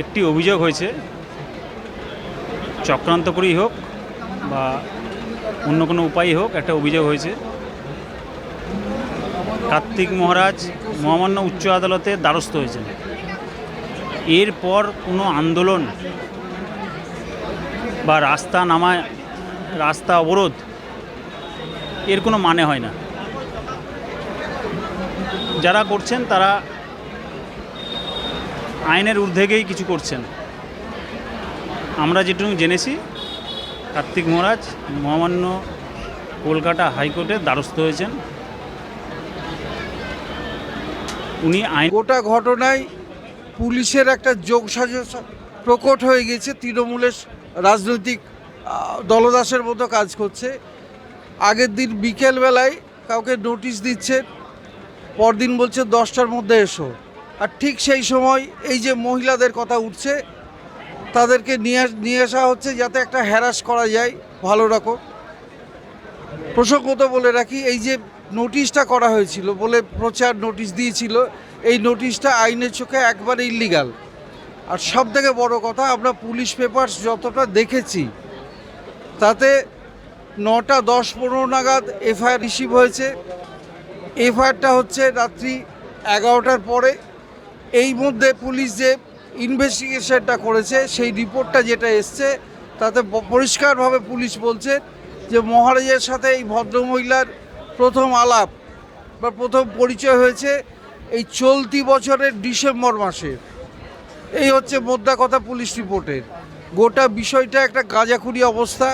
একটি অভিযোগ হয়েছে। চক্রান্ত করেই হোক বা অন্য কোনো উপায়ই হোক একটা অভিযোগ হয়েছে। কার্তিক মহারাজ মহামান্য উচ্চ আদালতে দ্বারস্থ হয়েছেন। এরপর কোনো আন্দোলন বা রাস্তা নামায় রাস্তা অবরোধ এর কোনো মানে হয় না। যারা করছেন তারা আইনের ঊর্ধ্বে গিয়েই কিছু করছেন। আমরা যেটুকু জেনেছি, কার্তিক মহারাজ মহামান্য কলকাতা হাইকোর্টের দ্বারস্থ হয়েছেন। উনি আইন গোটা ঘটনায় পুলিশের একটা যোগসাজশ প্রকট হয়ে গেছে, তৃণমূলের রাজনৈতিক দলদাসের মতো কাজ করছে। আগের দিন বিকেলবেলায় কাউকে নোটিশ দিচ্ছে পরদিন বলছে দশটার মধ্যে এসো। আর ঠিক সেই সময় এই যে মহিলাদের কথা উঠছে, তাদেরকে নিয়ে নিয়ে আসা হচ্ছে যাতে একটা হ্যারাস করা যায় ভালো রকম। প্রসঙ্গত বলে রাখি, এই যে নোটিশটা করা হয়েছিল বলে প্রচার নোটিশ দিয়েছিল, এই নোটিশটা আইনের চোখে একবারে ইলিগাল আর সব থেকে বড় কথা, আমরা পুলিশ পেপার যতটা দেখেছি, তাতে নটা দশ পনেরো নাগাদ এফআইআর রিসিভ হয়েছে। এফআইআরটা হচ্ছে রাত্রি এগারোটার পরে এই মধ্যে পুলিশ যে ইনভেস্টিগেশনটা করেছে, সেই রিপোর্টটা যেটা এসছে, তাতে পরিষ্কারভাবে পুলিশ বলছে যে মহারাজের সাথে এই ভদ্রমহিলার প্রথম আলাপ বা প্রথম পরিচয় হয়েছে এই চলতি বছরের ডিসেম্বর মাসে। এই হচ্ছে মোদ্দা কথা পুলিশ রিপোর্টের। গোটা বিষয়টা একটা গাঁজাখুরি অবস্থা।